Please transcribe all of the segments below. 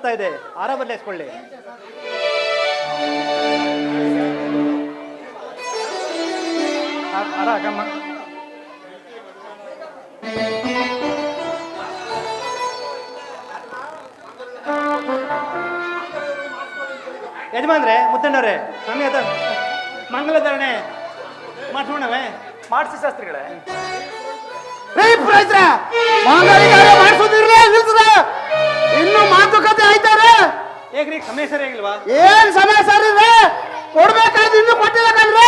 ಬರ್ತಾ ಇದೆ. ಆರ ಬದಲಾಯಿಸ್ಕೊಳ್ಳಿ ಯಜಮಾನ್ರೆ ಮುತ್ತಣ್ಣವ್ರೆ ಸಮಯ ಮಂಗಲಧಾರಣೆ ಮಾಡ್ಸೋಣವೇ? ಮಾಡಿಸಿ ಶಾಸ್ತ್ರಿಗಳೇ. ಹೇಗ್ರಿ ಸಮಯ ಸರಿ ಆಗಿಲ್ವಾ? ಏನ್ ಸಮಯ ಸರ್ ಇದೆ? ಕೊಡ್ಬೇಕಾದ್ರೆ ಇನ್ನು ಕೊಟ್ಟಿಲ್ಲ ಕಣ್ರಿ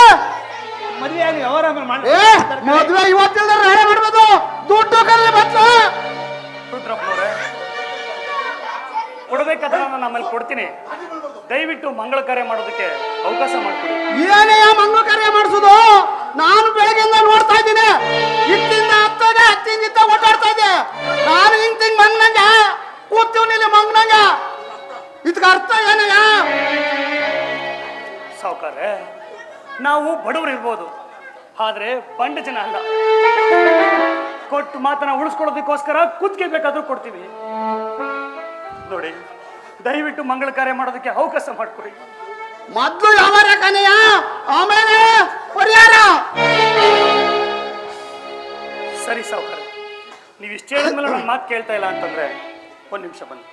ಮದುವೆ ಆಗಿ ಅವರ ಮಾಡಿ ಏ ಮದ್ವೆ ಇವತ್ತಿಲ್ದ ನಾಳೆ ಮಾಡ್ಬೋದು ದುಡ್ಡು ಕಲ್ಲಿ ಮೊದ್ಲು ಕೊಡ್ಬೇಕಾದ್ರೆ ನಾನು ನಮ್ಮಲ್ಲಿ ಕೊಡ್ತೀನಿ. ದಯವಿಟ್ಟು ಮಂಗಳ ಕಾರ್ಯ ಮಾಡೋದಕ್ಕೆ ಅವಕಾಶ ಮಾಡಿಕೊಡಿ. ಏನೇ ಮಂಗಳ ಕಾರ್ಯ ಮಾಡಿಸೋದು? ನಾನು ಬೆಳಗ್ಗೆಯಿಂದ ನೋಡ್ತಾ ಇದ್ದೀನಿ. ಇತ್ತಿಂದ ಹತ್ತಾಗ ಹತ್ತಿಂದ ಇತ್ತ ಓಡಾಡ್ತಾ ಇದ್ದೆ. ನಾನು ಹಿಂಗ್ ತಿಂಗ್ ಮಂಗ್ನಂಗ ಕೂತೀವಿ ಮಂಗ್ನಂಗ. ಇದಕ್ಕೆ ಅರ್ಥ ಏನಯ್ಯ? ಸಾವುಕಾರೆ ನಾವು ಬಡವರು ಇರ್ಬೋದು ಆದ್ರೆ ಬಂಡ ಜನ ಅಲ್ಲ. ಕೊಟ್ಟು ಮಾತನ್ನ ಉಳಿಸ್ಕೊಳ್ಳೋದಕ್ಕೋಸ್ಕರ ಕುತ್ತಿಗೆ ಬೇಕಾದ್ರೂ ಕೊಡ್ತೀವಿ. ನೋಡಿ ದಯವಿಟ್ಟು ಮಂಗಳ ಕಾರ್ಯ ಮಾಡೋದಕ್ಕೆ ಅವಕಾಶ ಮಾಡ್ಕೊಡಿ. ಮೊದ್ಲು ವ್ಯವಹಾರ ಕನೆಯ ಆಮೇಲೆ ಪರಿಹಾರ? ಸರಿ ಸಾವುಕಾರ ನೀವು ಇಷ್ಟೇ ಮೇಲೆ ನನ್ನ ಮಾತು ಕೇಳ್ತಾ ಇಲ್ಲ ಅಂತಂದ್ರೆ ಒಂದು ನಿಮಿಷ ಬನ್ನಿ.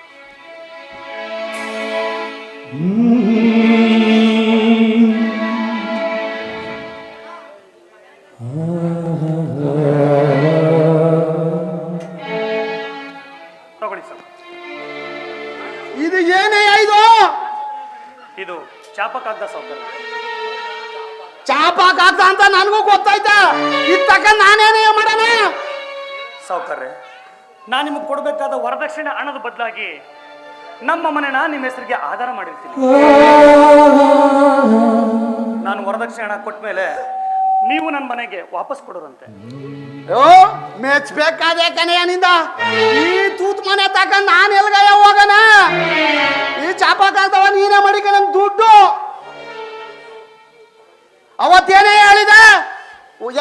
ಇದು ಏನೇ ಇದು? ಇದು ಚಾಪಕಾಗ್ದ ಸೌಕರ್ಯ. ಚಾಪ ಕಾಗ್ದ ಅಂತ ನನಗೂ ಗೊತ್ತಾಯ್ತ? ಇತ್ತಕ ನಾನೇನೇ ಮಾಡೋಣ? ಸೌಕರ್ಯ. ನಾನು ನಿಮಗೆ ಕೊಡಬೇಕಾದ ವರದಕ್ಷಿಣೆ ಹಣದ ಬದಲಾಗಿ ನಮ್ಮ ಮನೆನ ನಿಮ್ಮ ಹೆಸರಿಗೆ ಆಧಾರ ಮಾಡಿರ್ತೀನಿ. ನಾನು ವರದಕ್ಷಿಣೆ ಕೊಟ್ಟ ಮೇಲೆ ನೀವು ನನ್ನ ಮನೆಗೆ ವಾಪಸ್ ಕೊಡೋರಂತೆ. ಓ ಮೆಚ್ಬೇಕಾದೆ ಕನೆಯ ನಿಂದ. ಈ ತೂತ್ ಮನೆ ತಕ ನಾನು ಎಲ್ಗಯ್ಯ ಹೋಗನ? ಈ ಚಾಪ ಕಾಗ್ದವ ನೀನೇ ಮಾಡಿಕ ನನ್ ದುಡ್ಡು. ಅವತ್ತೇನೇ ಹೇಳಿದ?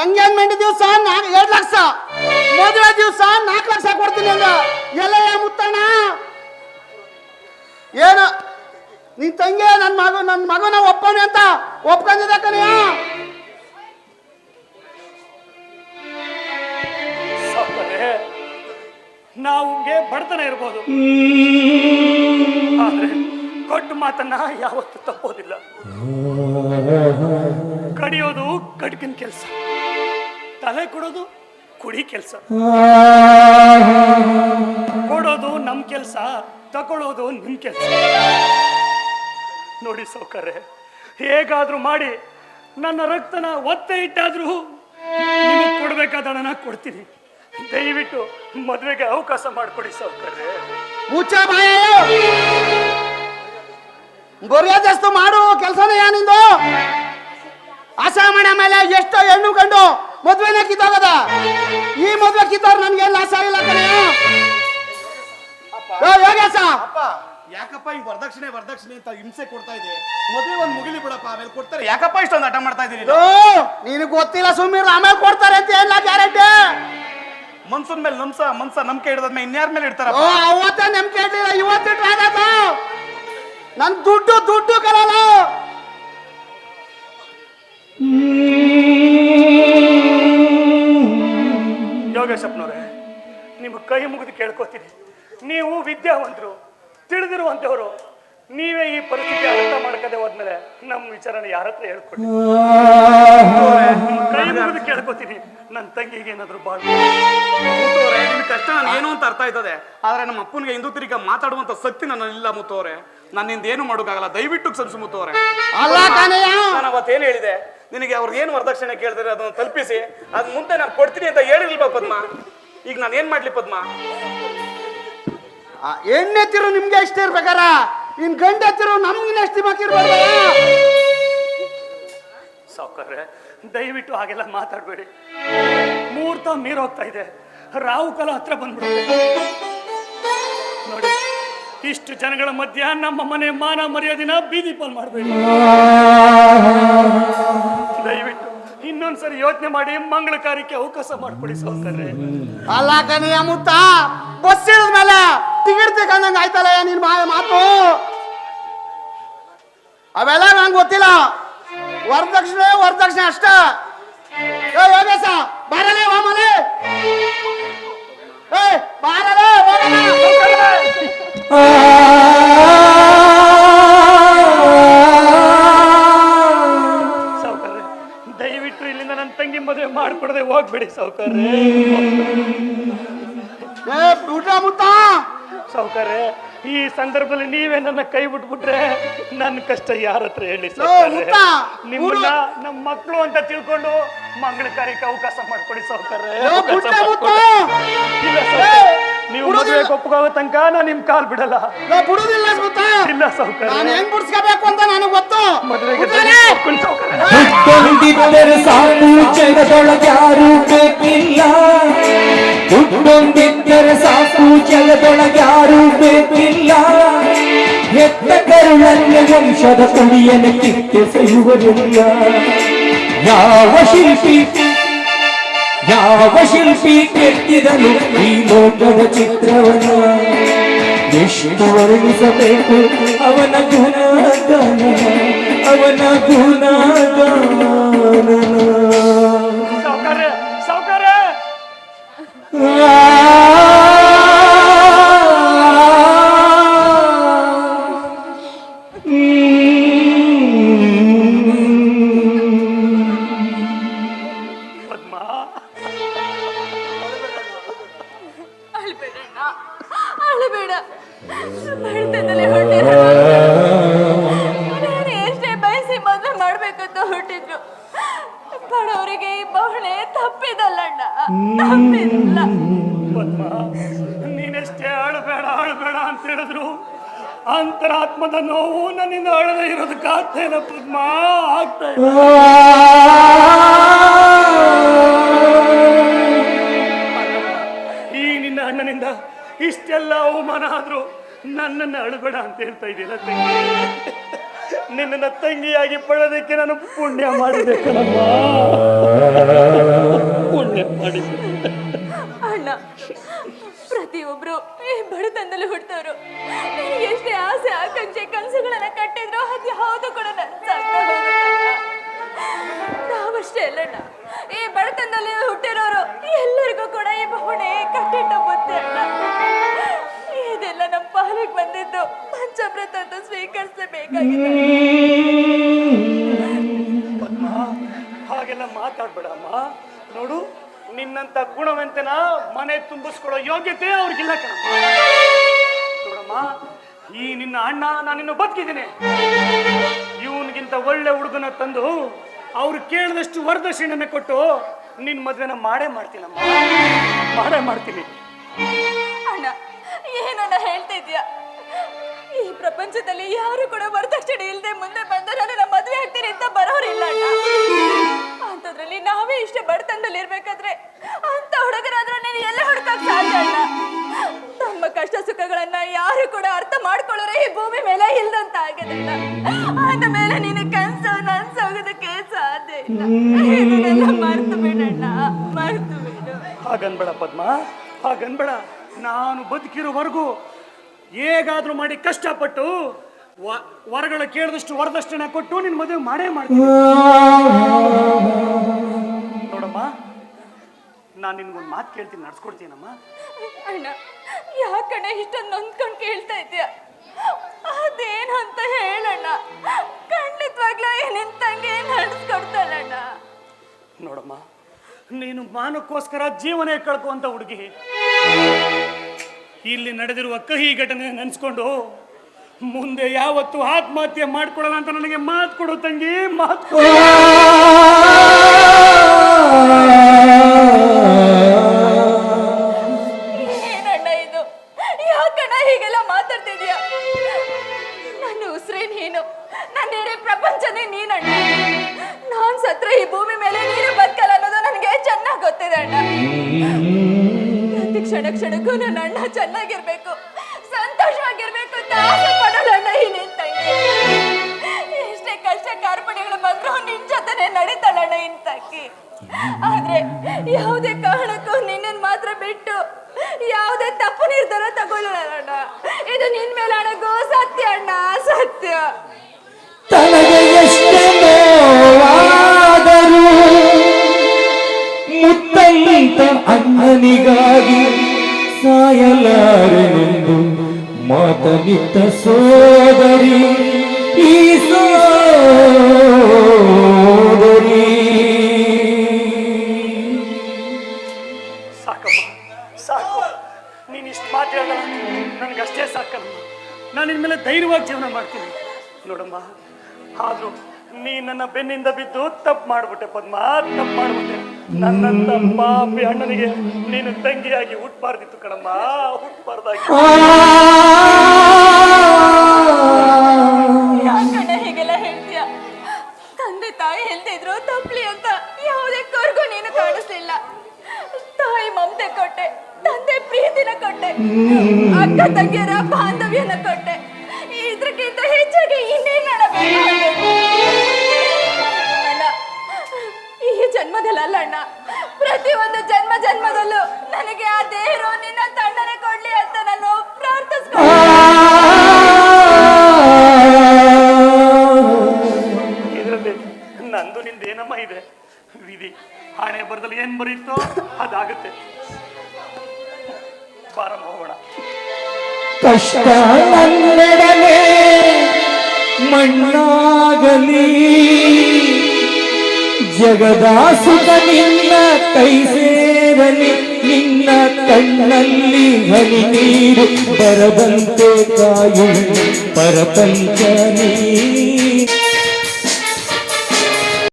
ಎಂಗೇಜ್ಮೆಂಟ್ ದಿವಸ ನಾಲ್ಕು ಎರಡು ಲಕ್ಷ. ಮದುವೆ ದಿವಸ ನಾಲ್ಕು ಲಕ್ಷ ಕೊಡ್ತೀನಿ ಅಂದ. ಎಲ್ಲ ಮುತ್ತಣ್ಣ? ಏನು? ನಿನ್ ತಂಗಿ ನನ್ನ ಮಗ ನನ್ನ ಮಗನ ಒಪ್ಪಣೆ ಅಂತ ಒಪ್ಕೊಂಡಿದ್ದ ಕಣಿಯ ನಾವುಗೆ ಬಡತನ ಇರ್ಬೋದು. ಆದ್ರೆ ಕೊಟ್ಟ ಮಾತನ್ನ ಯಾವತ್ತೂ ತಪ್ಪೋದಿಲ್ಲ. ಕಡಿಯೋದು ಕಡ್ಕಿನ ಕೆಲಸ. ತಲೆ ಕೊಡೋದು ಕುಡಿ ಕೆಲಸ. ಕೊಡೋದು ನಮ್ ಕೆಲಸ. ತಗೊಳ್ಳೋದು ನಿಮ್ಮ ಕೆಲಸ. ನೋಡಿ ಸೌಕರ್ಯ, ಹೇಗಾದ್ರೂ ಮಾಡಿ, ನನ್ನ ರಕ್ತನ ಒತ್ತೆ ಇಟ್ಟಾದರೂ ನಿಮಗೆ ಕೊಡ್ಬೇಕಾದ ಹಣನ ಕೊಡ್ತೀನಿ. ದಯವಿಟ್ಟು ಮದುವೆಗೆ ಅವಕಾಶ ಮಾಡಿಕೊಡಿ ಸೌಕರ್ಯ. ಮುಚ್ಚ ಮಾಡು, ಕೆಲಸನೇ ಏನಿಂದು ಅಸಾಮಣೆ ಮೇಲೆ ಎಷ್ಟೋ ಹೆಣ್ಣು ಕಂಡು ಮದ್ವೆನೇ ಕಿತ್ತೋಗದ. ಈ ಮದುವೆ ಕಿತ್ತವ್ರು ನನ್ಗೆ ಲಾಸ ಇಲ್ಲ ಕಣೆ. ಯೋಗೇಶ! ಅಪ್ಪ. ಯಾಕಪ್ಪ ಈ ವರದಕ್ಷಿಣೆ ವರದಕ್ಷಿಣೆ ಅಂತ ಹಿಂಸೆ ಕೊಡ್ತಾ ಇದೆ? ಮದುವೆ ಒಂದು ಮುಗಿಲಿ ಬಿಡಪ್ಪ ಆಮೇಲೆ ಕೊಡ್ತಾರೆ. ಯಾಕಪ್ಪ ಇಷ್ಟೊಂದು ಹಠ ಮಾಡ್ತಾ ಇದೀನಿ ಓ ನೀನು ಗೊತ್ತಿಲ್ಲ ಸುಮ್ಮೀರ್ ಆಮೇಲೆ ಕೊಡ್ತಾರೆ ಅಂತ ಏನಿಲ್ಲ ಗ್ಯಾರಂಟಿ? ಮನ್ಸನ್ ಮೇಲೆ ನಮ್ಸ ಮನ್ಸ ನಂಬಿಕೆ ಹಿಡಿದ್ಮೇಲೆ ಇನ್ಯಾರ ಮೇಲೆ ಓ ಇಡ್ತಾರಪ್ಪ ಅವತ್ತೇ ನಂಬಿಕೆ ಇಡ್ಲಿಲ್ಲ ಇವತ್ತು ಆಗತ್ತ ನನ್ ದುಡ್ಡು ದುಡ್ಡು ಕಲಲ್ಲ ಯೋಗೇಶಪ್ಪನವ್ರೆ ನಿಮ್ಮ ಕೈ ಮುಗಿದು ಕೇಳ್ಕೊತೀನಿ. ನೀವು ವಿದ್ಯಾವಂತರು ತಿಳಿದಿರುವಂತವರು ನೀವೇ ಈ ಪರಿಸ್ಥಿತಿ ಅರ್ಥ ಮಾಡ್ಕದೆ ಹೋದ್ಮೇಲೆ ನಮ್ಮ ವಿಚಾರನ ಯಾರ ಹತ್ರ ಹೇಳ್ಕೊಡಿ? ನಿಮ್ಮ ಕೈ ಮುಗಿದು ಕೇಳ್ಕೊತೀನಿ. ನನ್ನ ತಂಗಿಗೆ ಏನಾದ್ರು ಬಾಳು. ಮುತ್ತೋರೆ ನಿಮ್ ಕಷ್ಟ ನಾನು ಏನು ಅಂತ ಅರ್ಥ ಆಯ್ತದೆ. ಆದ್ರೆ ನಮ್ಮ ಅಪ್ಪನಿಗೆ ಹಿಂದೂ ತಿರುಗ ಮಾತಾಡುವಂತ ಶಕ್ತಿ ನನ್ನ ಇಲ್ಲ ಮುತ್ತೋರೆ. ನನ್ನಿಂದ ಏನು ಮಾಡೋಕ್ಕಾಗಲ್ಲ ದಯವಿಟ್ಟು ಕ್ಷಮಿಸು ಮುತ್ತೋರೆ. ಅಲ್ಲ ಕಣಯ್ಯ! ನಾನು ಅವತ್ತೇನು ಹೇಳಿದೆ? ನಿನಗೆ ಅವ್ರಿಗೆ ಏನು ವರದಕ್ಷಿಣೆ ಕೇಳ್ತಾರೆ ಅದನ್ನ ತಲುಪಿಸಿ. ಅದ್ ಮುಂದೆ ನಾನು ಕೊಡ್ತೀನಿ ಅಂತ ಹೇಳಿಲ್ವಾ ಪದ್ಮ? ಈಗ ನಾನು ಏನ್ ಮಾಡ್ಲಿ ಪದ್ಮ? ಎಣ್ಣೆ ತಿರು ನಿಮ್ಗೆ ಎಷ್ಟು ಇರ್ಬೇಕಾರ? ಇನ್ ಗಂಡ ತಿರು ನಮ್ಗಿನ ಎಷ್ಟು ಬಾಕಿರ್ಬಾರ್ದ ಸಾವುಕಾರ್ರೆ ದಯವಿಟ್ಟು ಹಾಗೆಲ್ಲ ಮಾತಾಡಬೇಡಿ. ಮುಹೂರ್ತ ಮೀರೋಗ್ತಾ ಇದೆ. ರಾವು ಕಾಲ ಹತ್ರ ಬಂದ್ಬಿಡುತ್ತೆ. ನೋಡಿ ಇಷ್ಟು ಜನಗಳ ಮಧ್ಯ ನಮ್ಮ ಮನೆ ಮಾನ ಮರ್ಯಾದಿನ ಬೀದಿ ಪಾಲ್ ಮಾಡಬೇಡಿ. ದಯವಿಟ್ಟು ಇನ್ನು ಇನ್ನೊಂದ್ಸರಿ ಯೋಚನೆ ಮಾಡಿ ಮಂಗಳ ಕಾರ್ಯಕ್ಕೆ ಅವಕಾಶ ಮಾಡ್ಕೊಡಿ ಸಾವುಕಾರ್ರೆ. ಅಲ್ಲ ಕನಿಯ ಮುತ್ತ ಬಸ್ ಇಳಿದ ಟಿಕೆಟ್ ಆಯ್ತಲ್ಲ ನಿನ್ ಮಾತು? ಅವೆಲ್ಲ ನಂಗೆ ಗೊತ್ತಿಲ್ಲ. ವರದಕ್ಷಿಣೆ ವರದಕ್ಷಿಣೆ ಅಷ್ಟ. ಯೋಗೇಶ, ಬಾರಲೇ ಬಾರಲೇ ದಯವಿಟ್ಟು ಇಲ್ಲಿಂದ ನನ್ನ ತಂಗಿ ಮದುವೆ ಮಾಡ್ಕೊಡದೆ ಹೋಗ್ಬೇಡಿ ಸಾವುಕಾರ್ರೆ ಏ ಊಟ ಮುತ್ತ ಸಾವುಕಾರ್ರೆ ಈ ಸಂದರ್ಭದಲ್ಲಿ ನೀವೇ ನನ್ನ ಕೈ ಬಿಟ್ಬಿಟ್ರೆ ನನ್ನ ಕಷ್ಟ ಯಾರ ಹತ್ರ ಹೇಳಿ ಮುತ್ತ, ನಿಮ್ಮನ್ನ ನಮ್ಮ ಮಕ್ಕಳು ಅಂತ ತಿಳ್ಕೊಂಡು ಮಂಗಳ ಕಾರ್ಯಕ್ಕೆ ಅವಕಾಶ ಮಾಡ್ಕೊಡಿ ಸಾಹುಕಾರ ಲೋ, ಅವಕಾಶ ಪುಟ್ಟ ಮುತ್ತ ಇಲ್ಲ ಸಾವುಕಾರ್ರೆ. ನೀವು ಮದುವೆ ಒಪ್ಪಿಗೋ ತನಕ ನಾನು ನಿಮ್ ಕಾಲ್ ಬಿಡಲ್ಲ. ನಾ ಬಿಡುದಿಲ್ಲ ಮುತ್ತ ಇಲ್ಲ ಸಾಹುಕಾರ ನಾನು ಹೆಂಗ್ ಬಿಡ್ಸ್ಕೋಬೇಕು ಅಂತ ನನಗೆ ಗೊತ್ತು! ಮದುವೆಗೆ ಒಪ್ಕೊಳ್ಳಿ ಸಾವುಕಾರ್ರೆ. ಹುಟ್ಟೊಂದಿದ್ದರೆ ಸಾಕು ಜಗದೊಳಗ್ಯಾರು ಬೇಕಿಲ್ಲ. ಹುಟ್ಟೊಂದಿದ್ದರೆ ಸಾಕು ಜಗದೊಳಗ್ಯಾರು ಬೇಕಿಲ್ಲ. ಹೆತ್ತ ಕರುಳನ್ನೇ ವಂಶದ ಕುಡಿಯನ್ನು ಕಿತ್ತೆಸೆಯುವರಿಲ್ಲ ಯಾವ ಶಿಲ್ಪಿ ಯಾವ ಶಿಲ್ಪಿ ಕೆತ್ತಿದನು ಈ ಲೋಕದ ಚಿತ್ರವನ್ನು? ಎಷ್ಟು ವರ್ಣಿಸಬೇಕು ಅವನ ಗುಣಗಾನ ಅವನ ಗುಣಗಾನ ಸಾವುಕಾರ್ರೆ ಅಳಬೇಡ ಅಂತ ಹೇಳಿದ್ರು. ಅಂತರಾತ್ಮದ ನೋವು ನನ್ನಿಂದ ಅಳದೆ ಇರೋದಕ್ಕೆ ಆಗ್ತಾ ಇಲ್ಲ ಪದ್ಮ ಆಗ್ತಾ ಈ ನಿನ್ನ ಅಣ್ಣನಿಂದ ಇಷ್ಟೆಲ್ಲ ಅವಮಾನ ಆದ್ರೂ ನನ್ನನ್ನು ಅಳಬೇಡ ಅಂತ ಹೇಳ್ತಾ ಇದೆಯಲ್ಲ ತಂಗಿ? ನಿನ್ನ ತಂಗಿಯಾಗಿ ಪಡೆದಕ್ಕೆ ನಾನು ಪುಣ್ಯ ಮಾಡಿದೆ ಪುಣ್ಯ ಮಾಡಿದೆ. ಈ ಬಡತನದಲ್ಲಿ ಹುಟ್ಟವರು ಎಷ್ಟೇ ಆಸೆ ಆಕಾಂಕ್ಷೆ, ಕನಸುಗಳನ್ನ ಕಟ್ಟಿದ್ರು ಅದು ಯಾವುದು ಕೂಡ ನನ್ನ ನಾವಷ್ಟೇ ಅಲ್ಲಣ್ಣ. ಈ ಬಡತನದಲ್ಲಿ ಹುಟ್ಟಿರೋರು ಎಲ್ಲರಿಗೂ ಕೂಡ ಈ ಬಹುಣೆ ಕಟ್ಟಿಟ್ಟ ಇದೆಲ್ಲ ನಮ್ಮ ಪಾಲಿಗೆ ಬಂದಿದ್ದು ಪಂಚಾಮೃತ ಅಂತ ಸ್ವೀಕರಿಸಬೇಕಾಗಿದೆ. ಹಾಗೆಲ್ಲ ಮಾತಾಡ್ಬೇಡಮ್ಮ ನೋಡು ನಿನ್ನಂತ ಗುಣವಂತನ ಮನೆ ತುಂಬಿಸ್ಕೊಳ್ಳೋ ಯೋಗ್ಯತೆ ಅವ್ರಿಗಿಲ್ಲ ಕಣಮ್ಮ. ಈ ನಿನ್ನ ಅಣ್ಣ ನಾನಿನ್ನು ಬದುಕಿದ್ದೀನಿ. ಇವನಿಗಿಂತ ಒಳ್ಳೆ ಹುಡುಗನ ತಂದು ಅವ್ರು ಕೇಳಿದಷ್ಟು ವರದಕ್ಷಿಣೆನ ಕೊಟ್ಟು ನಿನ್ನ ಮದ್ವೆನ ಮಾಡೇ ಮಾಡ್ತೀನಮ್ಮ. ಮಾಡೇ ಮಾಡ್ತೀನಿ. ಅಣ್ಣ ಏನಣ್ಣ ಹೇಳ್ತಾ ಇದ್ಯಾ ಈ ಪ್ರಪಂಚದಲ್ಲಿ ಯಾರು ಕೂಡ ವರದಕ್ಷಿಣೆ ಇಲ್ಲದೆ ಮುಂದೆ ಬಂದ ನನ್ನ ಮದುವೆ ಆಗ್ತೀನಿ ಅಂತ ಬರೋರಿಲ್ಲ ಅಣ್ಣ. ಅಂಥದ್ರಲ್ಲಿ ನಾವೇ ಇಷ್ಟೇ ಬಡತನದಲ್ಲಿ ಇರ್ಬೇಕಾದ್ರೆ ಅಂತ ಹುಡುಗರಾದ್ರೆ ನೀನು ಎಲ್ಲ ಹುಡುಕಕ್ ಸಾಧ್ಯ ಇಲ್ಲ ನಮ್ಮ ಕಷ್ಟ ಸುಖಗಳನ್ನ ಯಾರು ಕೂಡ ಅರ್ಥ ಮಾಡ್ಕೊಳ್ಳೋರೆ ಈ ಭೂಮಿ ಮೇಲೆ ಇಲ್ದಂತ ಆಗಿದೆ ಆದ ಮೇಲೆ ನೀನು ಕನ್ಸು ನನ್ಸೋಗೋದಕ್ಕೆ ಸಾಧ್ಯ ಇಲ್ಲ. ಇದನ್ನೆಲ್ಲ ಮರ್ತು ಬಿಡಣ್ಣ, ಮರ್ತು ಬಿಡು. ಹಾಗನ್ಬೇಡ ಪದ್ಮ, ಹಾಗನ್ಬೇಡ. ನಾನು ಬದುಕಿರೋವರೆಗೂ ಹೇಗಾದ್ರೂ ಮಾಡಿ ಕಷ್ಟಪಟ್ಟು ವರಗಳ ಕೇಳಿದಷ್ಟು ವರದಕ್ಷಿಣೆ ಕೊಟ್ಟು ನಿನ್ನ ಮದುವೆ ಮಾಡೇ ಮಾಡ್ತೀನಿ. ನೋಡಮ್ಮ ನಾನು ನಿನ್ಗೊಂದು ಮಾತು ಕೇಳ್ತೀನಿ ನಡ್ಸ್ಕೊಡ್ತೀನಮ್ಮ. ಅಣ್ಣ ಯಾಕಣ್ಣ ಇಷ್ಟೊಂದು ನೊಂದ್ಕೊಂಡು ಕೇಳ್ತಾ ಇದ್ದೀಯ? ಅದೇನು ಅಂತ ಹೇಳಣ್ಣ? ಖಂಡಿತವಾಗ್ಲೂ ನಿನ್ ತಂಗಿ ನಡೆಸ್ಕೊಡ್ತಾಳಣ್ಣ ನೋಡಮ್ಮ ನೀನು ಮಾನಕ್ಕೋಸ್ಕರ ಜೀವನ ಕಳ್ಕುವಂತ ಹುಡುಗಿ. ಇಲ್ಲಿ ನಡೆದಿರುವ ಕಹಿ ಘಟನೆ ನೆನೆಸ್ಕೊಂಡು ಮುಂದೆ ಯಾವತ್ತು ಆತ್ಮಹತ್ಯೆ ಮಾಡ್ಕೊಳ್ಳಲ್ಲ ಅಂತ ನನಗೆ ಮಾತು ಕೊಡು ತಂಗಿ, ಮಾತು ಕೊಡು. ಏನಣ್ಣ ಇದು? ಯಾಕಣ್ಣ ಹೀಗೆಲ್ಲ ಮಾತಾಡ್ತಿದ್ಯಾ ನನ್ನ ಉಸಿರೇ ನೀನು. ನನ್ನ ಇಡೀ ಪ್ರಪಂಚನೇ ನೀನಣ್ಣ. ನಾನ್ ಸತ್ರ ಈ ಭೂಮಿ ಮೇಲೆ ನೀನು ಬದುಕಲ್ಲ ಅನ್ನೋದು ನನಗೆ ಚೆನ್ನಾಗಿ ಗೊತ್ತಿದೆ ಅಣ್ಣ. ಪ್ರತಿ ಕ್ಷಣ ಕ್ಷಣಕ್ಕೂ ನನ್ನ ಅಣ್ಣ ಚೆನ್ನಾಗಿರ್ಬೇಕು. ಆದ್ರೆ ಯಾವುದೇ ಕಾರಣಕ್ಕೂ ನಿನ್ನನ್ ಮಾತ್ರ ಬಿಟ್ಟು ಯಾವುದೇ ತಪ್ಪು ನಿರ್ಧಾರ ತಗೊಳ್ಳಲ್ಲ ಅಣ್ಣ. ಇದು ನಿನ್ ಮೇಲೆ ಅಣಗೋ ಸತ್ಯ ಅಣ್ಣ, ಸತ್ಯ. ತನಗೆ ಎಷ್ಟೇ ನೋವಾದರೂ ಮುತ್ತೈತ ಅಣ್ಣನಿಗಾಗಿ ಸಾಯಲಾರೆನೆಂದು ಮಾತನಿತ್ತ ಸೋದರಿ ಈ ಸೋದರಿ ಬೆನ್ನಿಂದ ಬಿದ್ದು ತಪ್ಪು ಮಾಡ್ಬಿಟ್ಟೆ ಪದ್ಮ, ತಪ್ಪು ಮಾಡ್ಬಿಟ್ಟೆ. ನನ್ನಂತ ಪಾಪಿ ಅಣ್ಣನಿಗೆ ನೀನು ತಂಗಿಯಾಗಿ ಹುಟ್ಬಾರ್ದಿತ್ತು ಕಣಮ್ಮ, ಹುಟ್ಬಾರ್ದಾಗಿ. ಜನ್ಮದಲ್ಲ ಪ್ರತಿ ಪ್ರತಿಯೊಂದು ಜನ್ಮ ಜನ್ಮದಲ್ಲೂ ನನಗೆ ಆ ದೇವರು ನಿನ್ನ ತಣ್ಣನೆ ಕೊಡ್ಲಿ ಅಂತ ನಾನು ಪ್ರಾರ್ಥಿಸ್ಕೊಂಡು ಇದರಲ್ಲಿ ನಂದು ನಿಂದೇನಮ್ಮ ಇದೆ? ವಿಧಿ ಹಣೆ ಬರದಲ್ಲಿ ಏನ್ ಬರೀತೋ ಅದಾಗುತ್ತೆ. ಬಾರಮ್ಮ ಹೋಗೋಣ ಕಷ್ಟ ನನ್ನೆಡನೆ ಮಣ್ಣಾಗಲಿ. ಜಗದ ಸುಖ ನಿನ್ನ ಕೈ ಸೇರಲಿ ನಿನ್ನ ಕಣ್ಣಲ್ಲಿ ಹನಿ ನೀರು ಬರದಂತೆ ಕಾಯು ಪರಪಂಚ ನೀ